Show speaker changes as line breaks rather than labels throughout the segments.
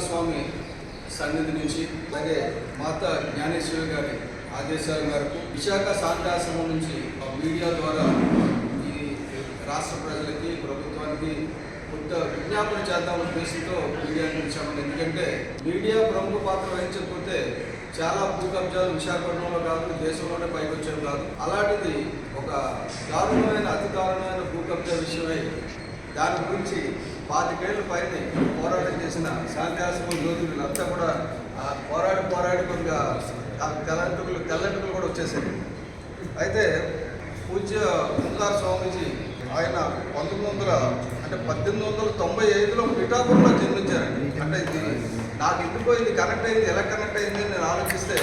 స్వామి సన్నిధి నుంచి అలాగే మాత జ్ఞానేశ్వరి గారి ఆదేశాల మేరకు విశాఖ శాంతాశ్రమం నుంచి ఆ మీడియా ద్వారా ఈ రాష్ట్ర ప్రజలకి ప్రభుత్వానికి కొంత విజ్ఞాపన చేద్దాం ఉద్దేశంతో మీడియా పిలిచామని ఎందుకంటే మీడియా ప్రముఖ పాత్ర వహించకపోతే చాలా భూ కబ్జాలు విశాఖపట్నంలో కాదు దేశంలోనే పైకి వచ్చేవి కాదు. అలాంటిది ఒక దారుణమైన అతి దారుణమైన భూ కబ్జా విషయమై దాని గురించి పాతికేళ్ళు పైన పోరాటం చేసిన శాంతిహాసము జ్యోతులు అంతా కూడా ఆ పోరాడి పోరాడి కొద్దిగా ఆ తెల్లంటుకులు తెల్లంటుకులు కూడా వచ్చేసాయి. అయితే పూజ్య కుంకార స్వామీజీ ఆయన పంతొమ్మిది వందల అంటే పద్దెనిమిది వందల తొంభై ఐదులో పిఠాపురంలో జన్మించారండి. అంటే ఇది నాకు ఎందుకో ఇది కనెక్ట్ అయింది ఎలా కనెక్ట్ అయింది అని నేను ఆలోచిస్తే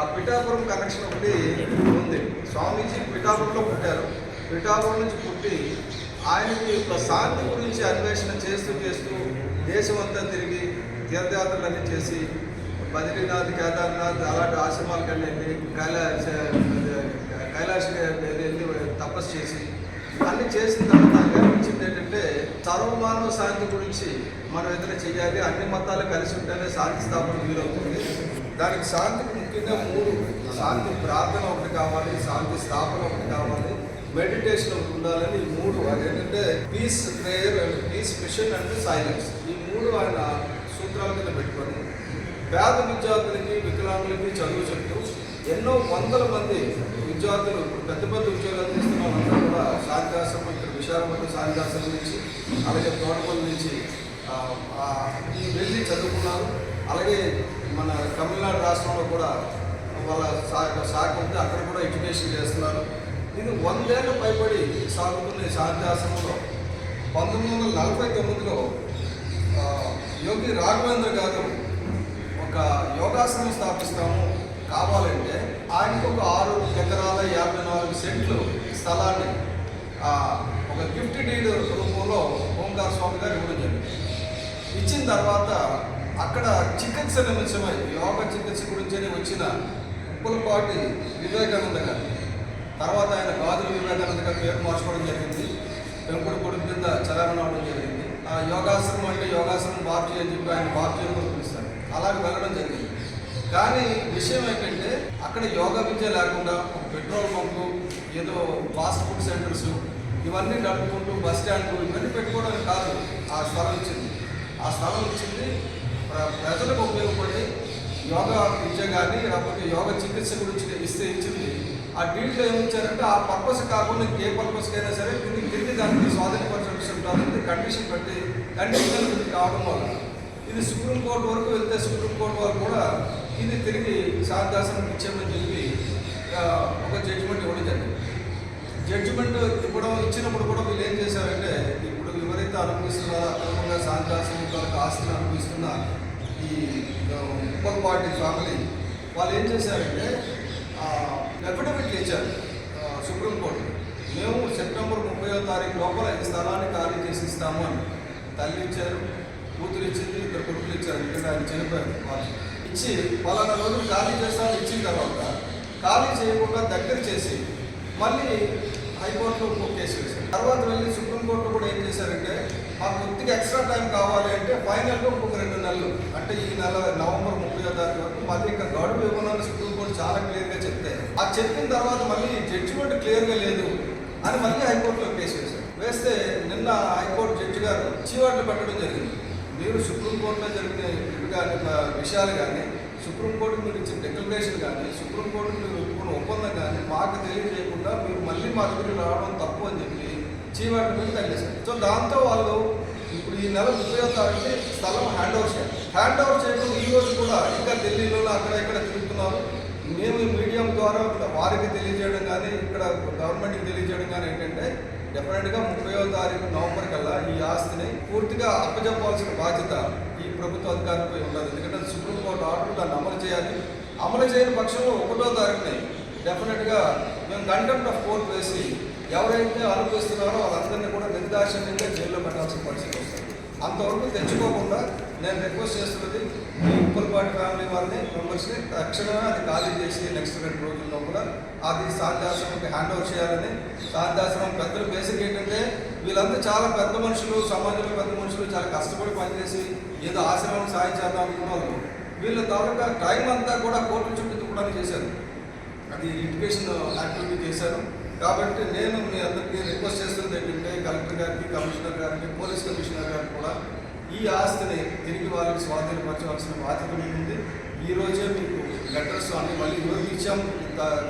ఆ పిఠాపురం కనెక్షన్ ఒకటి ఉంది. స్వామీజీ పిఠాపురంలో పుట్టారు. పిఠాపురం నుంచి పుట్టి ఆయన యొక్క శాంతి గురించి అన్వేషణ చేస్తూ చేస్తూ దేశమంతా తిరిగి తీర్థయాత్రలన్నీ చేసి బద్రీనాథ్ కేదార్నాథ్ అలాంటి ఆశ్రమాలకు వెళ్ళి కైలాస కైలాస వెళ్ళి తపస్సు చేసి అన్ని చేసిన తర్వాత నాకు అనిపించింది ఏంటంటే సర్వమానవ శాంతి గురించి మనం ఏదైనా చేయాలి అన్ని మతాలు కలిసి ఉంటేనే శాంతి స్థాపన వీలవుతుంది. దానికి శాంతికి ముఖ్యంగా మూడు. శాంతి ప్రార్థన ఒకటి కావాలి శాంతి స్థాపన ఒకటి కావాలి. మెడిటేషన్ ఉండాలని ఈ మూడు అది ఏంటంటే peace prayer and peace mission and silence ఈ మూడు ఆయన సూత్రాల కింద పెట్టుకొని పేద విద్యార్థులకి వికలాంగులకి చదువు చెప్తూ ఎన్నో వందల మంది విద్యార్థులు పెద్ద పెద్ద ఉద్యోగాలు చేస్తున్న వాళ్ళందరూ కూడా శాంతిదాశ్రమం ఇక్కడ విశాఖపట్నం శాంతిదాశ్రమం నుంచి అలాగే తోటపల్లి నుంచి ఈ వెళ్ళి చదువుకున్నారు. అలాగే మన తమిళనాడు రాష్ట్రంలో కూడా వాళ్ళ శాఖ శాఖ ఉంది. అక్కడ కూడా ఎడ్యుకేషన్ చేస్తున్నారు. ఇది వందేళ్ళు పైబడి సాగుతున్న ఈ పంతొమ్మిది వందల నలభై తొమ్మిదిలో యోగి రాఘవేంద్ర గారు ఒక యోగాసనం స్థాపిస్తాము కావాలంటే ఆయనకు ఒక ఆరు ఎకరాల యాభై నాలుగు సెంట్లు స్థలాన్ని ఒక గిఫ్ట్ డీడ్ రూపంలో ఓంకార స్వామి గారు ఇవ్వడం జరిగింది. ఇచ్చిన తర్వాత అక్కడ చికిత్స నిమిషమై యోగ చికిత్స గురించి వచ్చిన ఉప్పులపాటి వివేకానంద గారు తర్వాత ఆయన గాజులు వివేకానంద గారు పేరు మార్చుకోవడం జరిగింది. పెంపుడు కొడుకు కింద చలామణి అవడం జరిగింది. ఆ యోగాసనం అంటే యోగాసనం బాప్జీ అని చెప్పి ఆయన బాప్జీ అని పిలుస్తారు. అలాగే వెళ్ళడం జరిగింది. కానీ విషయం ఏంటంటే అక్కడ యోగా విద్య లేకుండా ఒక పెట్రోల్ బంకు ఏదో ఫాస్ట్ ఫుడ్ సెంటర్స్ ఇవన్నీ నడుపుకుంటూ బస్ స్టాండ్ ఇవన్నీ పెట్టుకోవడానికి కాదు. ఆ స్థలం ఇచ్చింది. ఆ స్థలం ఇచ్చింది. ప్రజలకు ఉపయోగపడి యోగా విద్య కానీ లేకపోతే యోగా చికిత్స గురించి ఇస్తే ఇచ్చింది ఆ డీల్ ఏమి ఇచ్చారంటే ఆ పర్పస్ కాకుండా ఏ పర్పస్కైనా సరే దీన్ని తిరిగి దానికి స్వాధీనపరచాల్సి కండిషన్ పెట్టి కండిషన్ ఇది కావడం వల్ల. ఇది సుప్రీంకోర్టు వరకు వెళ్తే సుప్రీంకోర్టు వారు కూడా ఇది తిరిగి శారదాసనం ఇచ్చామని చెప్పి ఒక జడ్జిమెంట్ ఇవ్వడం జరిగింది. జడ్జిమెంట్ ఇవ్వడం ఇచ్చినప్పుడు కూడా వీళ్ళు ఏం చేశారంటే ఇప్పుడు ఎవరైతే అనుభవిస్తున్నారో అక్రమంగా శాంతాశ్రమం వాళ్ళకి ఆస్తిని అనుభవిస్తున్న ఈ ఉప్పల్ పార్టీ ఫ్యామిలీ వాళ్ళు ఏం చేశారంటే అఫిడవిట్ ఇచ్చారు సుప్రీంకోర్టు మేము సెప్టెంబర్ ముప్పైవ తారీఖు లోపల ఈ స్థలాన్ని ఖాళీ చేసి ఇస్తాము అని. తల్లి ఇచ్చారు కూతురు ఇచ్చింది ఇద్దరు కొడుకులు ఇచ్చారు. ఇక్కడ ఆయన చనిపోయారు. వాళ్ళు ఇచ్చి పలానా రోజులు ఖాళీ చేస్తామని ఇచ్చిన తర్వాత ఖాళీ చేయకుండా దగ్గర చేసి మళ్ళీ హైకోర్టులో ఇంకో కేసు వేశారు. తర్వాత వెళ్ళి సుప్రీంకోర్టులో కూడా ఏం చేశారంటే మాకు కొద్దిగా ఎక్స్ట్రా టైం కావాలి అంటే ఫైనల్గా ఇంకొక రెండు నెలలు అంటే ఈ నెల నవంబర్ ముప్పై తారీఖు వరకు మళ్ళీ ఇక్కడ గడువు ఇవ్వాలని సుప్రీంకోర్టు చాలా క్లియర్గా చెప్తే ఆ చెప్పిన తర్వాత మళ్ళీ జడ్జిమెంట్ క్లియర్గా లేదు అని మళ్ళీ హైకోర్టులో కేసు వేశారు. వేస్తే నిన్న హైకోర్టు జడ్జి గారు చీవాట్లు పెట్టడం జరిగింది. మీరు సుప్రీంకోర్టులో జరిగిన ఇవి కానీ విషయాలు కానీ సుప్రీంకోర్టు మీరు ఇచ్చిన డిక్లరేషన్ కానీ సుప్రీంకోర్టు మీరు ఒప్పుకున్న ఒప్పందం కానీ మాకు తెలియజేయకుండా మీరు మా దగ్గర రావడం తప్పు అని చెప్పి చీవాటి మీద తగ్గేశారు సో దాంతో వాళ్ళు ఇప్పుడు ఈ నెల ముప్పై తారీఖు స్థలం హ్యాండ్ ఓవర్ చేయాలి. హ్యాండ్ ఓవర్ చేయడం ఈ రోజు కూడా ఇంకా ఢిల్లీలో అక్కడ ఇక్కడ తిరుగుతున్నారు. మేము మీడియం ద్వారా వారికి తెలియజేయడం కానీ ఇక్కడ గవర్నమెంట్కి తెలియజేయడం కానీ ఏంటంటే డెఫినెట్గా ముప్పైవ తారీఖు నవంబర్ కల్లా ఈ ఆస్తిని పూర్తిగా అప్పజెప్పాల్సిన బాధ్యత ఈ ప్రభుత్వ అధికారులపై ఉండదు ఎందుకంటే సుప్రీంకోర్టు ఆర్డర్ దాన్ని అమలు చేయాలి. అమలు చేయని పక్షంలో ఒకటో తారీఖుని డెఫినెట్గా మేము కంటెంప్ట్ ఆఫ్ కోర్టు వేసి ఎవరైతే అనుభవిస్తున్నారో వాళ్ళందరినీ కూడా నిర్దాక్షిణ్యంగా జైల్లో పెట్టాల్సిన పరిస్థితి వస్తుంది. అంతవరకు తెచ్చుకోకుండా నేను రిక్వెస్ట్ చేస్తున్నది ఈ ఉప్పలపాటి ఫ్యామిలీ వారిని మెంబర్స్ని తక్షణమే అది ఖాళీ చేసి నెక్స్ట్ రెండు రోజుల్లో కూడా అది సాధ్యాశ్రమంకి హ్యాండ్ ఓవర్ చేయాలని సాధ్యాశ్రమం పెద్దలు బేసిక్ ఏంటంటే వీళ్ళంతా చాలా పెద్ద మనుషులు సమాజంలో పెద్ద మనుషులు చాలా కష్టపడి పనిచేసి ఏదో ఆశ్రమం సాయం చేద్దాం అనుకున్న వాళ్ళు. వీళ్ళ తాలూకా టైం అంతా కూడా కోర్టు చుట్టూ తిప్పడానికి చేశారు. అది లిటిగేషన్ యాక్టివిటీ చేశాను. కాబట్టి నేను మీ అందరికీ రిక్వెస్ట్ చేస్తుంది ఏంటంటే కలెక్టర్ గారికి కమిషనర్ గారికి పోలీస్ కమిషనర్ గారికి కూడా ఈ ఆస్తిని తిరిగి వాళ్ళకి స్వాధీనపరచవలసిన బాధ్యత ఉంది ఈ రోజే మీకు లెటర్స్ అన్ని మళ్ళీ ఈరోజు ఇచ్చాం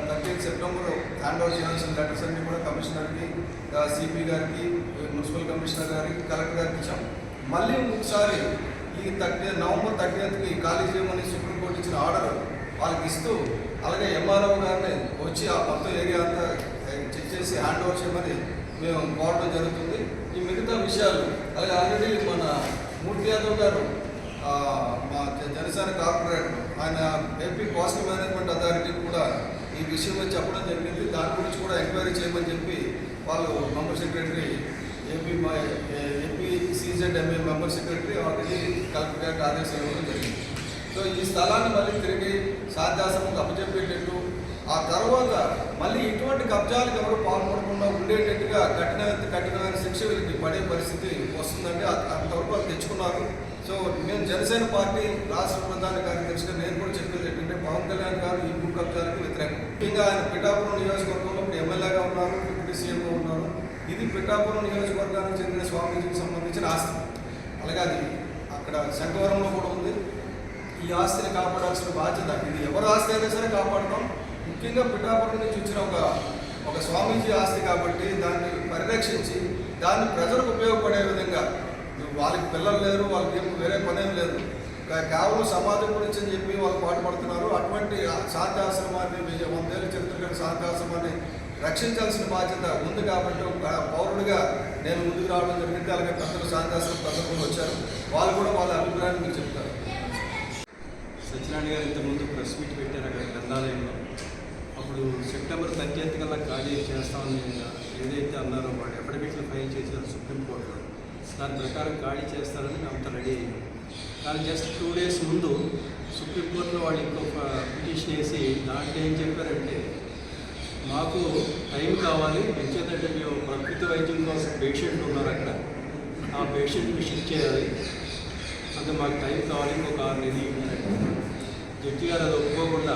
థర్టీ సెప్టెంబర్ హ్యాండ్ ఓవర్ చేయాల్సిన లెటర్స్ అన్నీ కూడా కమిషనర్కి సిపి గారికి మున్సిపల్ కమిషనర్ గారికి కలెక్టర్ గారికి ఇచ్చాం మళ్ళీ ఒకసారి ఈ థర్టీ నవంబర్ థర్టీన్త్కి ఖాళీ చేయమని సుప్రీంకోర్టు ఇచ్చిన ఆర్డర్ వాళ్ళకి ఇస్తూ అలాగే ఎంఆర్ఓ గారిని వచ్చి ఆ మొత్తం ఏరియా అంతా చెక్ చేసి హ్యాండ్ ఓవర్ చేయమని మేము కోరడం జరుగుతుంది. ఈ మిగతా విషయాలు అలాగే ఆల్రెడీ మన మూర్తి యాదవ్ గారు మా జనసేన కార్పొరేటర్ ఆయన ఏపీ కోస్టల్ మేనేజ్మెంట్ అథారిటీ కూడా ఈ విషయం చెప్పడం జరిగింది. దాని గురించి కూడా ఎంక్వైరీ చేయమని చెప్పి వాళ్ళు మెంబర్ సెక్రటరీ ఏపీ మా ఏపీ సీజెడ్ఎంఏ మెంబర్ సెక్రటరీ వాళ్ళకి కలెక్టర్ గారికి ఆదేశం ఇవ్వడం జరిగింది. సో ఈ స్థలాన్ని మళ్ళీ తిరిగి సాధ్యాసనం అప్పచెప్పేటట్టు ఆ తర్వాత మళ్ళీ ఇటువంటి కబ్జాలకు ఎవరు పాల్పడకుండా ఉండేటట్టుగా కఠిన కఠినమైన శిక్ష వీళ్ళకి పడే పరిస్థితి వస్తుందంటే అంతవరకు వాళ్ళు తెచ్చుకున్నారు. సో మేము జనసేన పార్టీ రాష్ట్ర ప్రధాన కార్యదర్శిగా నేను కూడా చెప్పేది ఏంటంటే పవన్ కళ్యాణ్ గారు ఈ భూ కబ్జాలకు వ్యతిరేకం. ముఖ్యంగా ఆయన పిఠాపురం నియోజకవర్గంలో ఇప్పుడు ఎమ్మెల్యేగా ఉన్నారు ఇప్పుడు సీఎంగా ఉన్నారు. ఇది పిఠాపురం నియోజకవర్గానికి చెందిన స్వామీజీకి సంబంధించిన ఆస్తి. అలాగే అది అక్కడ శంకవరంలో కూడా ఉంది. ఈ ఆస్తిని కాపాడాల్సిన బాధ్యత ఇది. ఎవరి ఆస్తి అయినా సరే కాపాడతాం. ముఖ్యంగా పిఠాపురం నుంచి వచ్చిన ఒక ఒక స్వామీజీ ఆస్తి కాబట్టి దాన్ని పరిరక్షించి దాన్ని ప్రజలకు ఉపయోగపడే విధంగా వాళ్ళకి పిల్లలు లేరు వాళ్ళకి ఏం వేరే పనేం లేదు. కేవలం సమాజం గురించి అని చెప్పి వాళ్ళు పాటుపడుతున్నారు అటువంటి శాంతి ఆశ్రమాన్ని వెయ్యి వందేళ్ళ చరిత్ర గల శాంతి ఆశ్రమాన్ని రక్షించాల్సిన బాధ్యత ఉంది కాబట్టి ఒక పౌరుడిగా నేను ముందుకు రావడం జరిగింది. అలాగే పెద్దలు శాంతి ఆశ్రమం వచ్చారు. వాళ్ళు కూడా వాళ్ళ అభిప్రాయాన్ని మీరు చెప్తారు.
సత్యనారాయణ గారు ఇంతకుముందు ప్రెస్ మీట్ పెట్టారు అక్కడ గ్రంథాలయంలో. అప్పుడు సెప్టెంబర్ థర్టీఎత్ కల్లా ఖాళీ చేస్తామని ఏదైతే అన్నారో వాళ్ళు అఫిడవిట్లు ఫైల్ చేశారు సుప్రీంకోర్టులో దాని ప్రకారం ఖాళీ చేస్తారని అంత రెడీ అయ్యింది కానీ జస్ట్ టూ డేస్ ముందు సుప్రీంకోర్టులో వాళ్ళు ఇంకొక పిటిషన్ వేసి దాంట్లో ఏం చెప్పారంటే మాకు టైం కావాలి ఎంచేతంటే మేము ప్రకృతి వైద్యం కోసం పేషెంట్ ఉన్నారు అక్కడ. ఆ పేషెంట్ని షిఫ్ట్ చేయాలి. అంటే మాకు టైం కావాలి ఇంకొక ఆరు నెలలు జడ్జి గారు అది ఒప్పుకోకుండా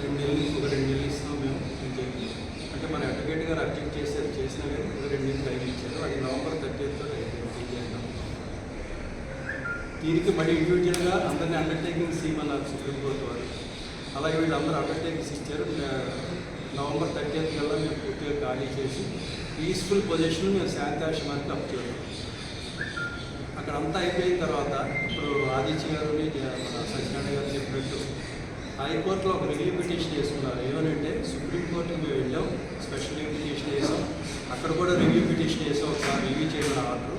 రెండు నెలలు ఒక రెండు నెలలు ఇస్తున్నాం మేము అని చెప్పి అంటే మన అడ్వకేట్ గారు అబ్జెక్ట్ చేశారు చేసిన కానీ ఒక రెండు నెలలు టైం ఇచ్చారు. అది నవంబర్ థర్టీతో దీనికి మళ్ళీ ఇండివిజువల్గా అందరినీ అండర్టేకింగ్స్ ఇవ్వమన్నారు సుప్రీంకోర్టు వారు. అలాగే వీళ్ళందరూ అండర్టేకింగ్స్ ఇచ్చారు నవంబర్ థర్టీ కల్లా మేము పూర్తిగా ఖాళీ చేసి పీస్ఫుల్ పొజిషన్ మేము శాంతాశ్రమానికి అప్ చేద్దాం అక్కడ అంతా అయిపోయిన తర్వాత ఇప్పుడు ఆదిత్య గారు మన సత్యనారాయణ గారు చెప్పినట్టు హైకోర్టులో ఒక రివ్యూ పిటిషన్ వేసుకున్నారు. ఏమనంటే సుప్రీంకోర్టుకి మేము వెళ్ళాం స్పెషల్ పిటిషన్ వేసాం అక్కడ కూడా రివ్యూ పిటిషన్ వేసాం ఒకసారి రివ్యూ చేయమని ఆర్డర్.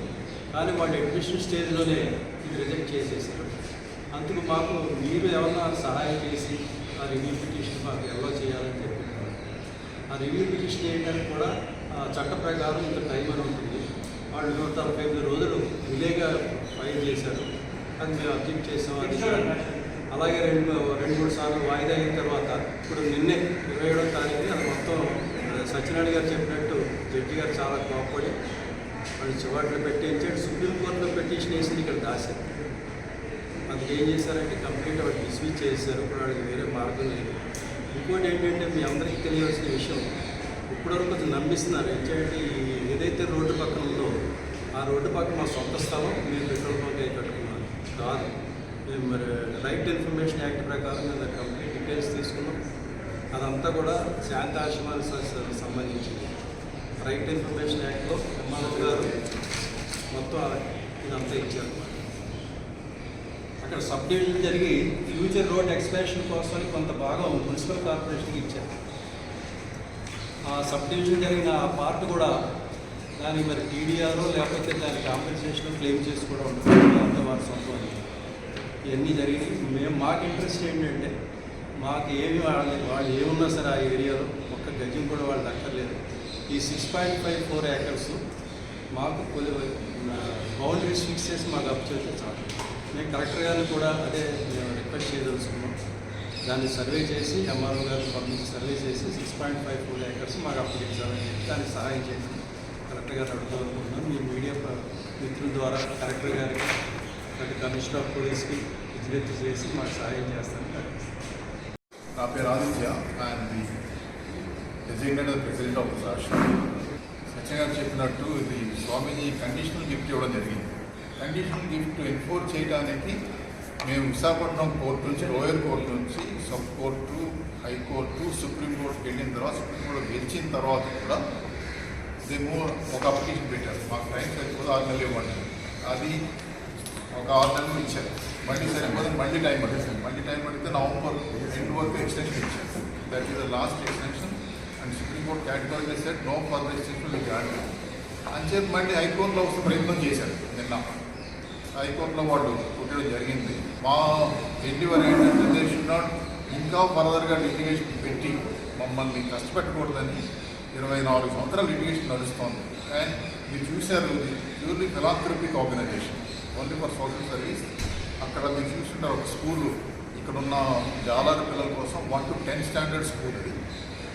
కానీ వాళ్ళు అడ్మిషన్ స్టేజ్లోనే ఇది రిజెక్ట్ చేసేసారు. అందుకు మాకు మీరు ఏమన్నా సహాయం చేసి ఆ రివ్యూ పిటిషన్ మాకు ఎలా చేయాలని చెప్పి ఆ రివ్యూ పిటిషన్ చేయడానికి కూడా ఆ చట్ట ప్రకారం ఇంత టైం అని ఉంటుంది. వాళ్ళు నూట నలభై ఎనిమిది రోజులు విలేగా ఫైల్ చేశారు. అది మేము అబ్జెక్ట్ చేసాం అది అలాగే రెండు రెండు మూడు సార్లు వాయిదా అయిన తర్వాత ఇప్పుడు నిన్నే ఇరవై ఏడో తారీఖు అది మొత్తం సత్యనారాయణ గారు చెప్పినట్టు జడ్జి గారు చాలా కోపడి వాళ్ళు చివాట్లు పెట్టించాడు సుప్రీంకోర్టులో పిటిషన్ వేసింది ఇక్కడ దాశారు అందుకు ఏం చేశారంటే కంప్లీట్ వాడు డిస్మిస్ చేశారు. ఇప్పుడు వాడికి వేరే మార్గం లేదు. ఇంకోటి ఏంటంటే మీ అందరికీ తెలియాల్సిన విషయం ఇప్పటివరకు కొంచెం నమ్మిస్తున్నారు. ఏంటంటే ఏదైతే రోడ్డు పక్కన ఆ రోడ్డు పక్కన మా సొంత స్థలం మేము పెట్రోల్ బంక్ అయి కట్టుకున్నాం కాదు. మేము మరి రైట్ ఇన్ఫర్మేషన్ యాక్ట్ ప్రకారం మేము కంప్లీట్ డీటెయిల్స్ తీసుకున్నాం. అదంతా కూడా శాంతాశ్రమానికి స- సంబంధించింది రైట్ ఇన్ఫర్మేషన్ యాక్ట్లో ఎంఆర్ఎఫ్ గారు మొత్తం ఇదంతా ఇచ్చారు. అక్కడ సబ్ డివిజన్ జరిగి ఫ్యూచర్ రోడ్ ఎక్స్పాన్షన్ కోసం కొంత భాగం మున్సిపల్ కార్పొరేషన్కి ఇచ్చారు. ఆ సబ్ డివిజన్ జరిగిన ఆ పార్ట్ కూడా దానికి మరి టీడీఆర్ లేకపోతే దాని కాంపెన్సేషన్ క్లెయిమ్ చేసుకోవడం ఉంటుంది అంత వారి సొంతం ఇవన్నీ జరిగినాయి. మేము మాకు ఇంట్రెస్ట్ ఏంటంటే మాకు ఏమి వాళ్ళు వాళ్ళు ఏమున్నా సరే ఆ ఏరియాలో ఒక్క గజం కూడా వాళ్ళు దక్కర్లేదు ఈ six point five four acres మాకు కొద్ది బౌండరీస్ ఫిక్స్ చేసి మాకు అప్ చేస్తే చాలు. మేము కలెక్టర్ గారిని కూడా అదే మేము రిక్వెస్ట్ చేయదలుచుకున్నాం. దాన్ని సర్వే చేసి ఎంఆర్ఓ గారు పంపించి సర్వే చేసి six point five four acres మాకు అప్పగించాలని చెప్పి దానికి సహాయం చేసి కలెక్టర్ గారు అడుగుతూ అనుకుంటున్నాం మీ మీడియా మిత్రుల ద్వారా కలెక్టర్ గారికి అటు కమిషనర్ ఆఫ్ పోలీస్కి విజ్ఞప్తి చేసి మాకు సహాయం చేస్తారని
నా పేరు Aditya. I'm the designated president of రాష్ట్ర సత్య గారు చెప్పినట్టు ఇది స్వామీజీ కండిషనల్ గిఫ్ట్ ఇవ్వడం జరిగింది. కండిషనల్ గిఫ్ట్ ఎన్ఫోర్స్ చేయడానికి మేము విశాఖపట్నం కోర్టు నుంచి లోయర్ కోర్టు నుంచి sub court high court supreme కోర్టుకి వెళ్ళిన తర్వాత సుప్రీం కోర్టు గెలిచిన తర్వాత కూడా మేము ఒక అప్లికేషన్ పెట్టారు. మాకు టైం సరిపోదు ఆరు నెలలు ఇవ్వండి అది ఒక ఆరు నెలలు ఇచ్చారు. మళ్ళీ సరిపోతే మళ్ళీ టైం పడుతుంది మళ్ళీ టైం పడితే నవంబర్ ఎండ్ వరకు ఎక్స్టెన్షన్ ఇచ్చారు. That is the last extension and supreme court category set no further extension grant అని చెప్పి మళ్ళీ హైకోర్టులో ఒక ప్రయత్నం చేశారు నిన్న. హైకోర్టులో వాళ్ళు కుట్టడం జరిగింది. మా ఎండివర్ ఏంటంటే దే షుడ్ నాట్ ఇంకా ఫర్దర్గా లిటిగేషన్ పెట్టి మమ్మల్ని కష్టపెట్టకూడదని ఇరవై నాలుగు సంవత్సరాలు లిటిగేషన్ నడుస్తోంది. అండ్ మీరు చూశారు purely philanthropic organisation only for social service అక్కడ మీరు చూస్తుంటారు ఒక స్కూలు ఇక్కడున్న జాలారి పిల్లల కోసం one to ten standard school ఇది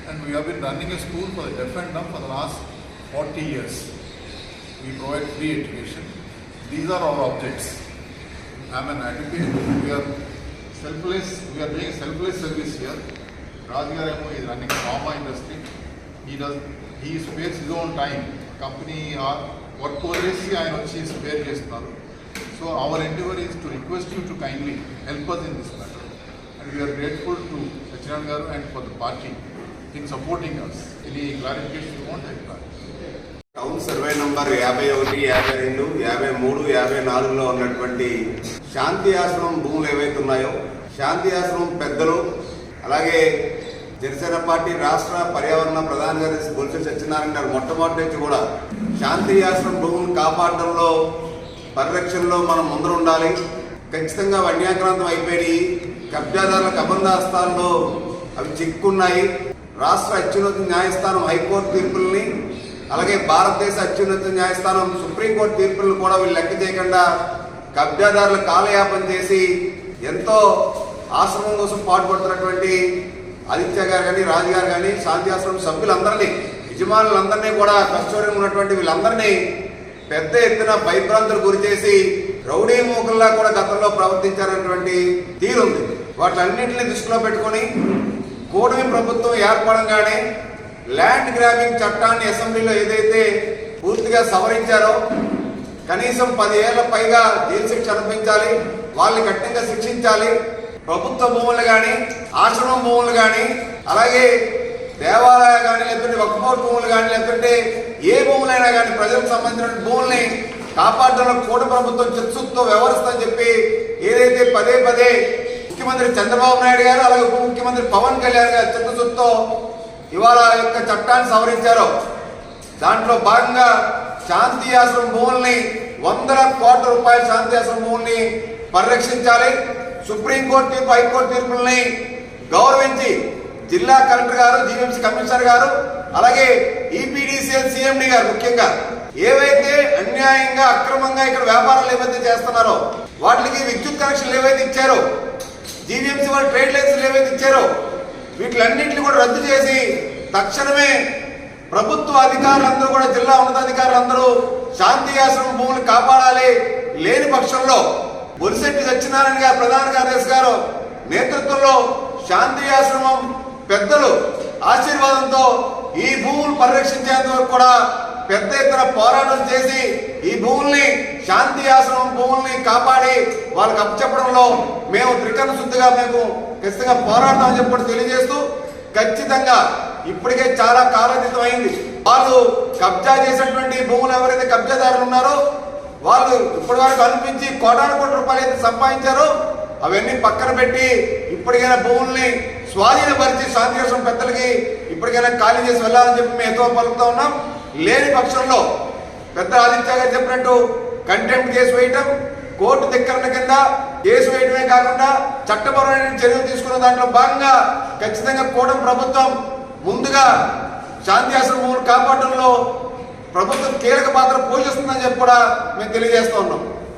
and we have running a school for deaf and dumb for the last forty years we provide free education these are our objects I'm an advocate we're selfless we're doing selfless service year రాజుగారేమో ఇది running pharma industry ఈ does industry. Spares does. Own time company own work వదిలేసి ఆయన వచ్చి spare చేస్తున్నారు so our endeavour is to request you to kindly help us in this matter and we're grateful to Satyanarayana garu and for the party in supporting us any clarification want help
town survey number యాభై ఒకటి యాభై రెండు యాభై మూడు యాభై నాలుగులో ఉన్నటువంటి శాంతి ఆశ్రమం భూములు ఏవైతే ఉన్నాయో శాంతి ఆశ్రమం పెద్దలు అలాగే జనసేన పార్టీ రాష్ట్ర పర్యావరణ ప్రధాన కార్యదర్శి బొలిసె సత్యనారాయణ గారు మొట్టమొదటి నుంచి కూడా శాంతి ఆశ్రమం భూములను కాపాడడంలో పరిరక్షణలో మనం ముందర ఉండాలి. ఖచ్చితంగా వన్యాక్రాంతం అయిపోయి కబ్జాదారుల కబంధాస్థానంలో అవి చిక్కున్నాయి. రాష్ట్ర అత్యున్నత న్యాయస్థానం హైకోర్టు తీర్పుల్ని అలాగే భారతదేశ అత్యున్నత న్యాయస్థానం సుప్రీంకోర్టు తీర్పులను కూడా వీళ్ళు లెక్క చేయకుండా కబ్జాదారులు కాలయాపన చేసి ఎంతో ఆశ్రమం కోసం పాటుపడుతున్నటువంటి ఆదిత్య గారు కానీ రాజు గారు కానీ శాంతి ఆశ్రమం సభ్యులందరినీ యజమానులందరినీ కూడా కష్టపడి ఉన్నటువంటి వీళ్ళందరినీ పెద్ద ఎత్తున భయభ్రాంతులు గురి చేసి రౌడీ మూకల్లా కూడా గతంలో ప్రవర్తించారన్నటువంటి తీరుంది వాటిలన్నింటినీ దృష్టిలో పెట్టుకొని కూటమి ప్రభుత్వం ఏర్పడంగానే ల్యాండ్ గ్రాబింగ్ చట్టాన్ని అసెంబ్లీలో ఏదైతే పూర్తిగా సవరించారో కనీసం పది ఏళ్ళ పైగా జైలు శిక్ష అనిపించాలి వాళ్ళని కఠినంగా శిక్షించాలి ప్రభుత్వ భూములు కానీ ఆశ్రమం భూములు కానీ అలాగే దేవాలయ కానీ లేకుంటే వక్ఫోర్ భూములు కానీ లేకుంటే ఏ భూములైనా కానీ ప్రజలకు సంబంధించిన భూముల్ని కాపాడడంలో కోట ప్రభుత్వం చిత్సుతో వ్యవహరిస్తుందని చెప్పి ఏదైతే పదే పదే ముఖ్యమంత్రి చంద్రబాబు నాయుడు గారు అలాగే ఉప ముఖ్యమంత్రి పవన్ కళ్యాణ్ గారు చిత్తశుద్ధితో ఇవాళ ఆ యొక్క చట్టాన్ని సవరించారు దాంట్లో భాగంగా శాంతి ఆశ్రమం భూముల్ని వందల కోట్ల రూపాయల శాంతి ఆశ్రమం భూముల్ని పరిరక్షించాలి. సుప్రీంకోర్టు తీర్పు హైకోర్టు తీర్పుల్ని గౌరవించి జిల్లా కలెక్టర్ గారు జీవీఎంసీ కమిషనర్ గారు అలాగే ఈపీడీసీఎల్ సిఎండి గారు ముఖ్యంగా ఏవైతే అన్యాయంగా అక్రమంగా ఇక్కడ వ్యాపారాలు ఏవైతే చేస్తున్నారో వాటికి విద్యుత్ కనెక్షన్లు ఏవైతే ఇచ్చారో జీవీఎంసీ వాళ్ళు ట్రేడ్ లైసెన్స్లు ఏవైతే ఇచ్చారో వీటిలన్నింటినీ కూడా రద్దు చేసి తక్షణమే ప్రభుత్వ అధికారులందరూ కూడా జిల్లా ఉన్నతాధికారులందరూ శాంతి ఆశ్రమం భూములు కాపాడాలి లేని పక్షంలో బొలిశెట్టి సత్యనారాయణ గారు ప్రధాన కార్యదర్శి గారు నేతృత్వంలో శాంతి ఆశ్రమం పెద్దలు ఆశీర్వాదంతో ఈ భూములు పరిరక్షించేంత వరకు కూడా పెద్ద ఎత్తున పోరాటం చేసి ఈ భూముల్ని శాంతి ఆశ్రమం భూముల్ని కాపాడి వాళ్ళకి అప్పచెప్పడంలో మేము త్రికరణ శుద్ధిగా మేము ఖచ్చితంగా పోరాడతామని చెప్పి తెలియజేస్తూ ఖచ్చితంగా ఇప్పటికే చాలా కాలాతీతం అయింది వాళ్ళు కబ్జా చేసినటువంటి భూములు ఎవరైతే కబ్జాదారులు ఉన్నారో వాళ్ళు ఇప్పటి వరకు అనిపించి కోటాను కోట్ల రూపాయలు అయితే సంపాదించారో అవన్నీ పక్కన పెట్టి ఇప్పటికైనా భూముల్ని స్వాధీనపరిచి శాంతిదేశం పెద్దలకి ఇప్పటికైనా ఖాళీ చేసి వెళ్ళాలని చెప్పి మేము ఎంతో పలుకుతా ఉన్నాం. లేని పక్షంలో పెద్ద ఆదిత్య గారు చెప్పినట్టు కంటెంట్ కేసు వేయటం కోర్టు ధిక్కరణ కింద కేసు వేయడమే కాకుండా చట్టపరమైన చర్యలు తీసుకున్న దాంట్లో భాగంగా ఖచ్చితంగా కూటమి ప్రభుత్వం ముందుగా శాంతి ఆశ్రమం కాపాడడంలో ప్రభుత్వం కీలక పాత్ర పోషిస్తుందని చెప్పి కూడా మేము తెలియజేస్తూ ఉన్నాం.